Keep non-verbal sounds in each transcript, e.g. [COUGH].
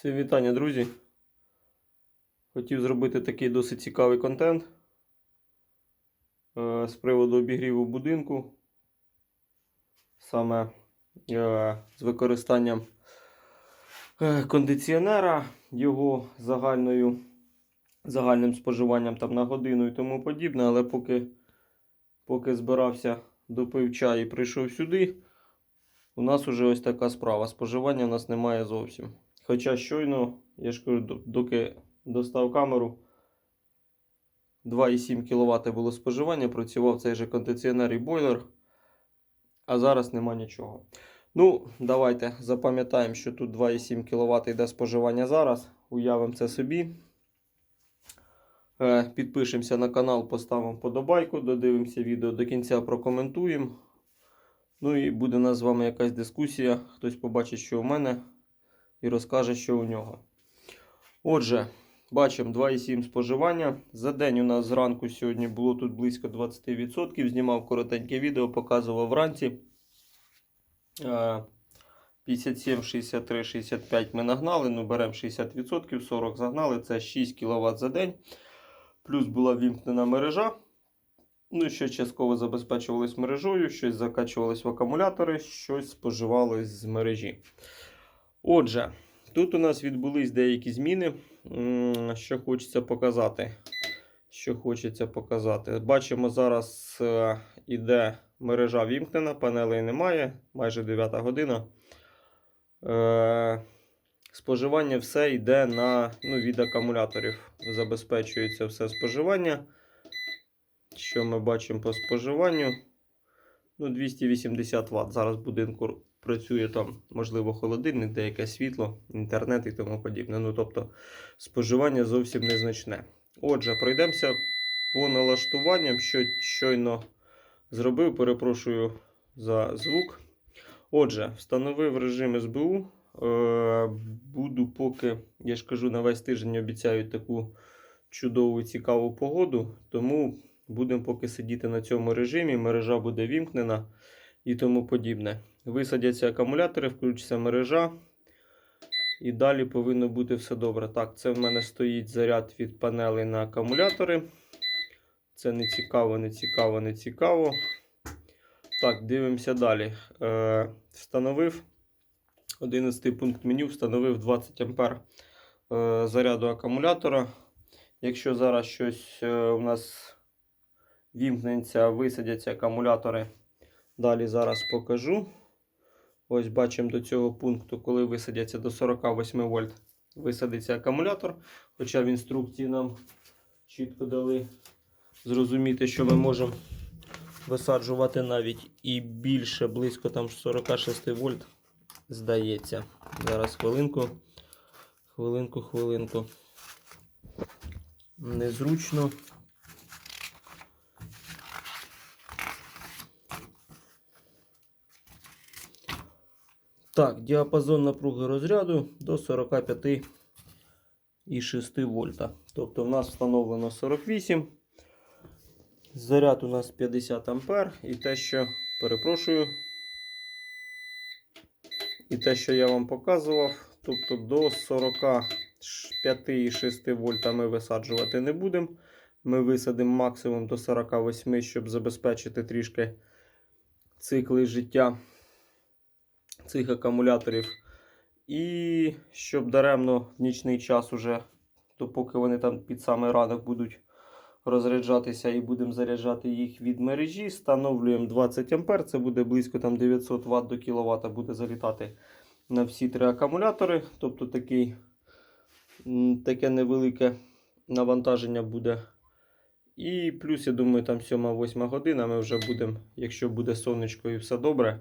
Всім вітання, друзі. Хотів зробити такий досить цікавий контент е, з приводу обігріву будинку. Саме е, з використанням е, кондиціонера, його загальною, загальним споживанням там, на годину і тому подібне. Але поки, поки збирався, допив чай і прийшов сюди, у нас вже ось така справа. Споживання у нас немає зовсім. Хоча щойно, я ж кажу, доки достав камеру, 2,7 кВт було споживання, працював цей же кондиціонер і бойлер, а зараз нема нічого. Ну, давайте запам'ятаємо, що тут 2,7 кВт йде споживання зараз. Уявимо це собі. Е, Підпишемося на канал, поставимо подобайку, додивимося відео до кінця, прокоментуємо. Ну і буде у нас з вами якась дискусія. Хтось побачить, що у мене, і розкаже, що у нього. Отже, бачимо 2,7 споживання. За день у нас зранку сьогодні було тут близько 20%. Знімав коротеньке відео, показував вранці. Е, 57, 63, 65 ми нагнали. Ну, беремо 60%, 40 загнали. Це 6 кВт за день. Плюс була вімкнена мережа. Ну, ще частково забезпечувались мережою, щось закачувалось в акумулятори, щось споживалось з мережі. Отже, тут у нас відбулись деякі зміни. Що хочеться показати. Що хочеться показати. Бачимо, зараз е, іде мережа вімкнена, панелей немає, майже 9 година. Е, споживання все йде на, ну, від акумуляторів. Забезпечується все споживання. Що ми бачимо по споживанню? Ну, 280 Вт. Зараз в будинку працює там, можливо, холодильник, деяке світло, інтернет і тому подібне. Ну, тобто, споживання зовсім незначне. Отже, пройдемося по налаштуванням, що щойно зробив. Перепрошую за звук. Отже, встановив режим СБУ. Е, буду поки, я ж кажу, на весь тиждень обіцяють таку чудову цікаву погоду. Тому будемо поки сидіти на цьому режимі. Мережа буде вімкнена і тому подібне. Висадяться акумулятори, включиться мережа. І далі повинно бути все добре. Так, це в мене стоїть заряд від панелей на акумулятори. Це не цікаво, не цікаво, не цікаво. Так, дивимося далі. Е, встановив 11 пункт меню, встановив 20 А е, заряду акумулятора. Якщо зараз щось е, у нас вімкнеться, висадяться акумулятори. Далі зараз покажу. Ось бачимо до цього пункту, коли висадяться до 48 вольт, висадиться акумулятор. Хоча в інструкції нам чітко дали зрозуміти, що ми можемо висаджувати навіть і більше, близько там 46 вольт. Здається. Зараз хвилинку. Хвилинку, хвилинку. Незручно. Так, діапазон напруги розряду до 45,6 вольта. Тобто в нас встановлено 48. Заряд у нас 50 ампер. І те, що, перепрошую, і те, що я вам показував, тобто до 45,6 вольта ми висаджувати не будемо. Ми висадимо максимум до 48, щоб забезпечити трішки цикли життя цих акумуляторів. І щоб даремно в нічний час уже, допоки вони там під самий ранок будуть розряджатися і будемо заряджати їх від мережі, встановлюємо 20 А. Це буде близько там 900 Вт до кВт буде залітати на всі три акумулятори. Тобто такий, таке невелике навантаження буде. І плюс, я думаю, там 7-8 година ми вже будемо, якщо буде сонечко і все добре,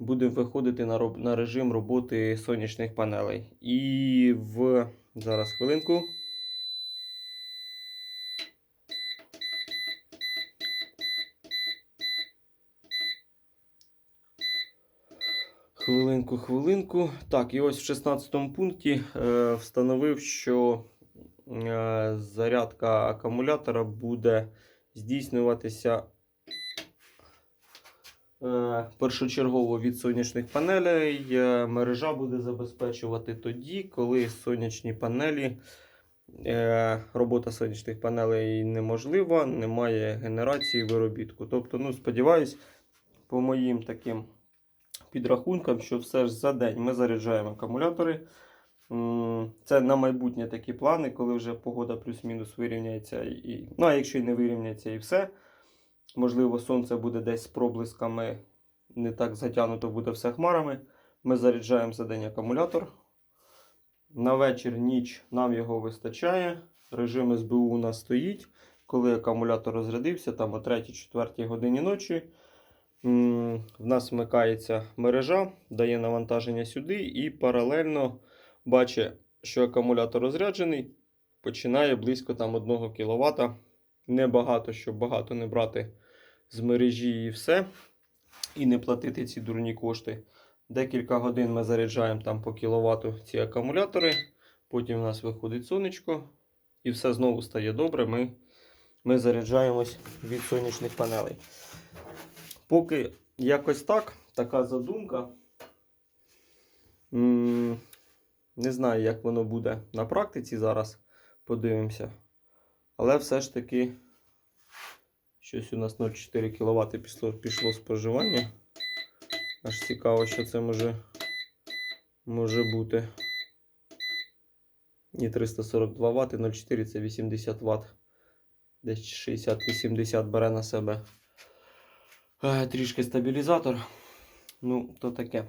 будемо виходити на, роб- на режим роботи сонячних панелей. І в зараз хвилинку. Хвилинку, хвилинку. Так, і ось в 16 пункті е, встановив, що е, зарядка акумулятора буде здійснюватися Першочергово від сонячних панелей е, мережа буде забезпечувати тоді, коли сонячні панелі, е, робота сонячних панелей неможлива, немає генерації виробітку. Тобто, ну, сподіваюсь, по моїм таким підрахункам, що все ж за день ми заряджаємо акумулятори. Це на майбутнє такі плани, коли вже погода плюс-мінус вирівняється. І, ну, а якщо і не вирівняється, і все. Можливо, сонце буде десь з проблисками, не так затягнуто буде все хмарами. Ми заряджаємо за день акумулятор. На вечір, ніч нам його вистачає. Режим СБУ у нас стоїть. Коли акумулятор розрядився, там о 3-4 годині ночі. В нас вмикається мережа, дає навантаження сюди і паралельно бачить, що акумулятор розряджений, починає близько там 1 кВт. Небагато, щоб багато не брати з мережі і все. І не платити ці дурні кошти. Декілька годин ми заряджаємо там по кіловату ці акумулятори. Потім у нас виходить сонечко. І все знову стає добре. Ми, ми заряджаємось від сонячних панелей. Поки якось так, така задумка. Не знаю, як воно буде на практиці зараз. Подивимося. Але все ж таки, щось у нас 0,4 кВт пішло, пішло споживання. Аж цікаво, що це може, може бути. Ні, 342 Вт, 0,4 це 80 Вт. Десь 60-80 бере на себе. Е, Трішки стабілізатор. Ну, то таке.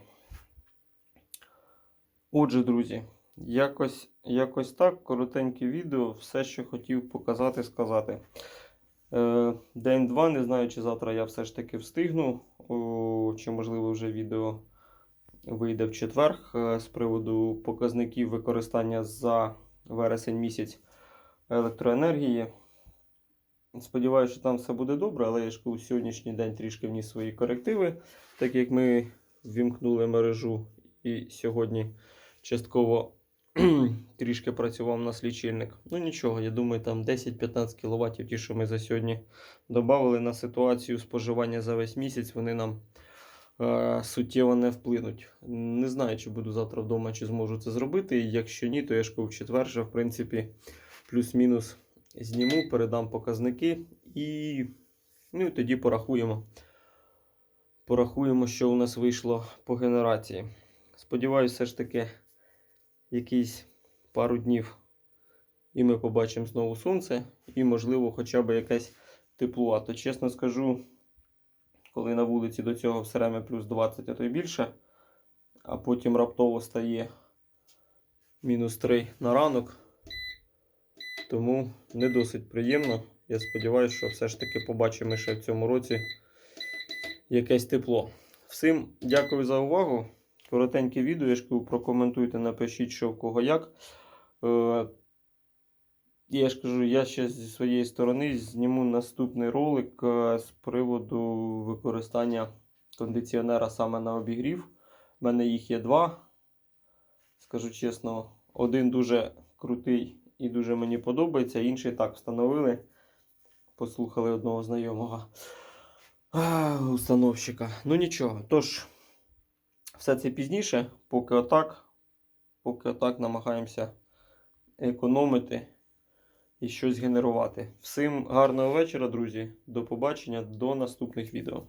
Отже, друзі, якось, якось так, коротеньке відео, все, що хотів показати, сказати. Е, День-два, не знаю, чи завтра я все ж таки встигну, о, чи можливо вже відео вийде в четвер е, з приводу показників використання за вересень місяць електроенергії. Сподіваюся, що там все буде добре, але я ж кажу, сьогоднішній день трішки вніс свої корективи, так як ми ввімкнули мережу і сьогодні частково [CLEARS THROAT] трішки працював у нас лічильник. Ну нічого, я думаю, там 10-15 кВт, ті, що ми за сьогодні додали на ситуацію споживання за весь місяць, вони нам е, суттєво не вплинуть. Не знаю, чи буду завтра вдома, чи зможу це зробити. Якщо ні, то я ж в четвер в принципі, плюс-мінус зніму, передам показники і ну, і тоді порахуємо. Порахуємо, що у нас вийшло по генерації. Сподіваюся, все ж таки якісь пару днів і ми побачимо знову сонце, і, можливо, хоча б якесь тепло. А то, чесно скажу, коли на вулиці до цього все время плюс 20, а то й більше, а потім раптово стає мінус 3 на ранок. Тому не досить приємно. Я сподіваюся, що все ж таки побачимо ще в цьому році якесь тепло. Всім дякую за увагу. Коротеньке відео, прокоментуйте, напишіть, що в кого як. Е, я ж кажу, я ще зі своєї сторони зніму наступний ролик е, з приводу використання кондиціонера саме на обігрів. У мене їх є два. Скажу чесно, один дуже крутий і дуже мені подобається, інший так встановили. Послухали одного знайомого установщика. Ну нічого. Тож, все це пізніше, поки отак, поки отак намагаємося економити і щось генерувати. Всім гарного вечора, друзі. До побачення, до наступних відео.